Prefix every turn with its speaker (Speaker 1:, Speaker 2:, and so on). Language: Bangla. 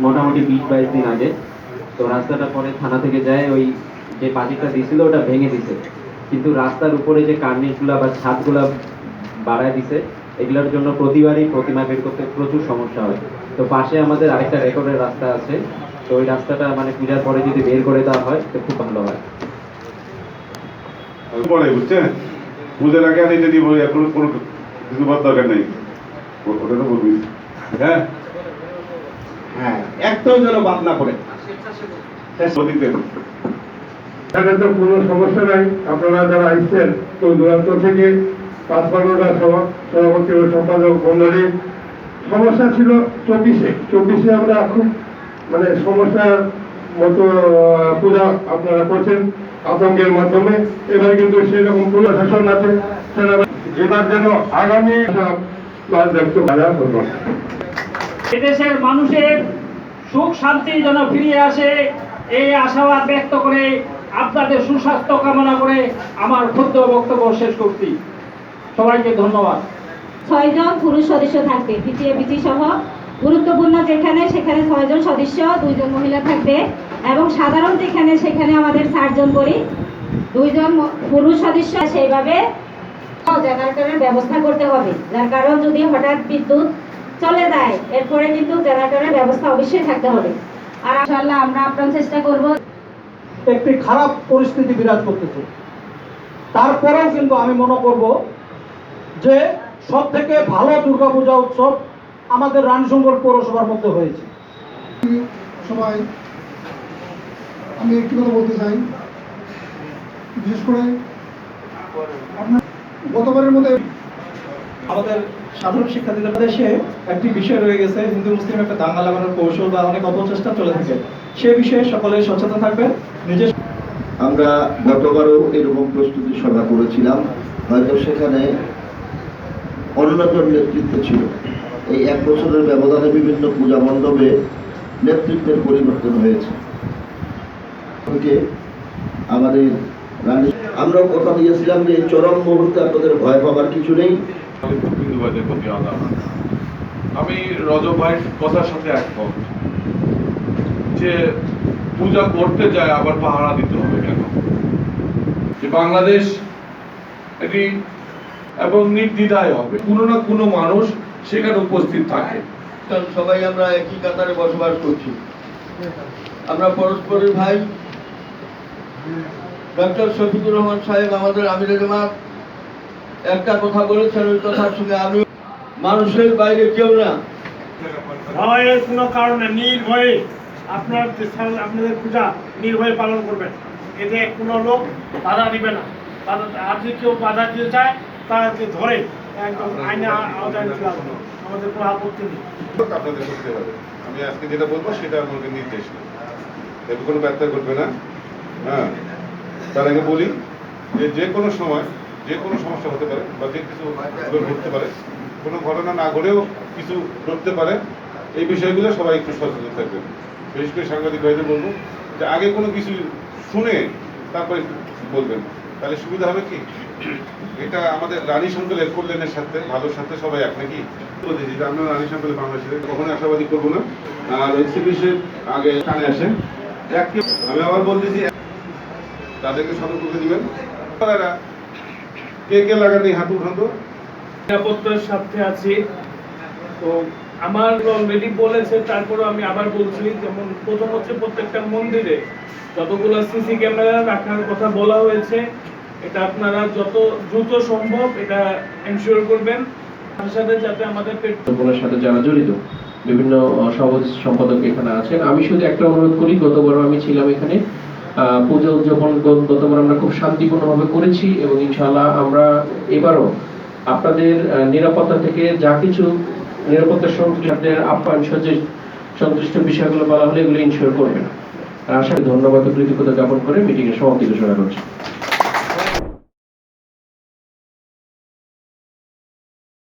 Speaker 1: মোটামুটি বিশ বাইশ দিন আগে। তো রাস্তাটা পরে থানা থেকে যায়, ওই যে পাঁচিরটা দিছিল, ওটা ভেঙে দিছে। কিন্তু রাস্তার উপরে যে কার্নিশগুলা বা ছাদগুলা বাড়ায় দিছে, এগুলোর জন্য প্রতিবারই প্রতিমা বের করতে প্রচুর সমস্যা হয়। তো পাশে আমাদের আরেকটা রেকর্ডের রাস্তা আছে। তো ওই রাস্তাটা মানে পূজার পরে যদি বের করে দেওয়া হয়, তো খুব ভালো হয়।
Speaker 2: পরে বুঝছেন পূজার আগে আর এটা দিব এখন কোনো কিছু দরকার নেই। ওটা তো বলবি। হ্যাঁ?
Speaker 3: হ্যাঁ একটাও যেন বাদ না
Speaker 4: এখানে তো কোনো সমস্যা নাই। আপনারা যারা আসছেন তো দূরান্ত থেকে পাঁচ সভাপতি ও সম্পাদক মন্ডলী, সমস্যা ছিল চব্বিশে। চব্বিশে আমরা খুব মানে সমস্যার মতো পূজা আপনারা করছেন আতঙ্কের মাধ্যমে। এবার কিন্তু সেরকম কোনো শাসন আছে এবার যেন আগামী করব
Speaker 5: এদেশের মানুষের সুখ শান্তি যেন ফিরিয়ে আসে, এই আশাবাদ ব্যক্ত করে আপনাদের সুস্বাস্থ্য কামনা করে আমার ক্ষুদ্র বক্তব্য শেষ করছি। সবাইকে ধন্যবাদ।
Speaker 6: ছয়জন পুরুষ সদস্য থাকবে, পিটিএ পিটি সহ গুরুত্বপূর্ণ যেখানে, সেখানে ছয়জন সদস্য, দুইজন মহিলা থাকবে। এবং সাধারণ যেখানে, সেখানে আমাদের চারজন করি দুইজন পুরুষ সদস্য, সেইভাবে জেনারেটরের ব্যবস্থা করতে হবে। যার কারণ যদি হঠাৎ বিদ্যুৎ চলে যায়। এরপরে কিন্তু জেনারেটরের ব্যবস্থা অবশ্যই থাকতে হবে। আর ইনশাআল্লাহ আমরা আপ্রাণ চেষ্টা করব।
Speaker 7: একটি খারাপ পরিস্থিতি বিরাজ করতেছে। তারপরেও কিন্তু আমি মনে করব যে সব থেকে ভালো দুর্গাপূজা উৎসব আমাদের রানীশঙ্কর পৌরসভার মধ্যে হয়েছে।
Speaker 8: সবাই আমি একটি কথা বলতে চাই। বিশেষ করে আপনার গতবারের মধ্যে
Speaker 9: আমাদের সাধারণ শিক্ষার্থীদের দেশে একটি বিষয় রয়ে গেছে, হিন্দু, মুসলিম, একটা দাঙ্গা লাগানোর কৌশল বা অনেক অপচেষ্টা চলে থাকে। সে বিষয়ে সকলে সচেতন থাকবেন। নিজের
Speaker 3: আমরা গতবারও এরকম প্রস্তুতি সভা করেছিলাম, হয়তো সেখানে অন্যতম নেতৃত্ব ছিল। এই এক বছরের ব্যবধানে বিভিন্ন পূজা মণ্ডপে নেতৃত্বের পরিবর্তন হয়েছে। আমাদের রানী আমরাও কথা দিয়েছিলাম যে চরম মুহূর্তে আপনাদের ভয় পাবার কিছু নেই।
Speaker 2: বিন্দুবাদের প্রতি আলাদা আমি রজব ভাইয়ের কথার সাথে একমত। যে পূজা করতে যায়, আবার পাহারা দিতে হবে কেন? যে বাংলাদেশ এটি এবং নির্দ্বিধায় হবে। কোনো না কোনো মানুষ সেখানে উপস্থিত থাকে।
Speaker 3: সবাই আমরা একই কাতারে বসবাস করছি। আমরা পরস্পরের ভাই। ডক্টর শফিকুর রহমান সাহেব, আমাদের আমির জামাত একটা কথা বলেছেন ওই কথার সঙ্গে আমি মানুষের বাইরে কেউ না।
Speaker 4: ভয়ের কোনো কারণে নির্ভয়ে আপনার আপনাদের পূজা নির্ভয়ে পালন করবেন। এতে কোনো লোক বাধা দিবে না। বাধা আর যদি কেউ বাধা দিতে চায় তাকে ধরে একদম আইনে আওতায় আমাদের কোনো আপত্তি নেই।
Speaker 2: আপনাদের করতে হবে। আমি আজকে যেটা বলব সেটা আমাকে নির্দেশ এতে কোনো ব্যর্থ করবে না। হ্যাঁ। তার আগে বলি যে যে কোনো সময় যে কোনো সমস্যা হতে পারে বা যে কিছু ঘটতে পারে, কোনো ঘটনা না ঘটেও কিছু ঘটতে পারে, এই বিষয়গুলো সবাই একটু সচেতন থাকবেন। বিশেষ করে সাংবাদিক ভাইদের বলব যে আগে কোনো কিছু শুনে তারপরে বলবেন। তাহলে সুবিধা হবে কি? এটা আমাদের রানী শঙ্করের কল্যাণের সাথে, ভালোর সাথে সবাই এক নাকি? বলতেছি যে আমরা রানী শঙ্করের বাংলাদেশে কখনোই আশাবাদী করব না। আর এক্সিবিশন আগে কানে আসে। আমি আবার বলতেছি, তাদেরকে সতর্ক করে দিবেন। কে কে লাগান হাঁটু হাঁটু
Speaker 5: নিরাপত্তার সাথে আছি। তো আমার অলরেডি বলেছে তারপরে আমি আবার বলছি যেমন প্রথম হচ্ছে প্রত্যেকটা মন্দিরে যতগুলো সিসি ক্যামেরা রাখার কথা বলা হয়েছে এটা আপনারা যত দ্রুত সম্ভব এটা এনশিওর করবেন। তার সাথে যাতে আমাদের পেট
Speaker 10: পরিকল্পনার সাথে যারা জড়িত বিভিন্ন সভাপতি সম্পাদক এখানে আছেন। আমি শুধু একটা অনুরোধ করি গতবার আমি ছিলাম এখানে। পূজা উদযাপন গতবার আমরা খুব শান্তিপূর্ণভাবে করেছি এবং ইনশাল্লাহ আমরা এবারও আপনাদের নিরাপত্তা থেকে যা কিছু নিরাপত্তা সন্তুষ্টের আপ্যায়ন সজ্জে সন্তুষ্ট বিষয়গুলো বলা হলে এগুলো ইনশিওর করবেন। আশা করি ধন্যবাদ কৃতজ্ঞতা জ্ঞাপন করে মিটিংয়ের সমাপ্তি ঘোষণা করছি।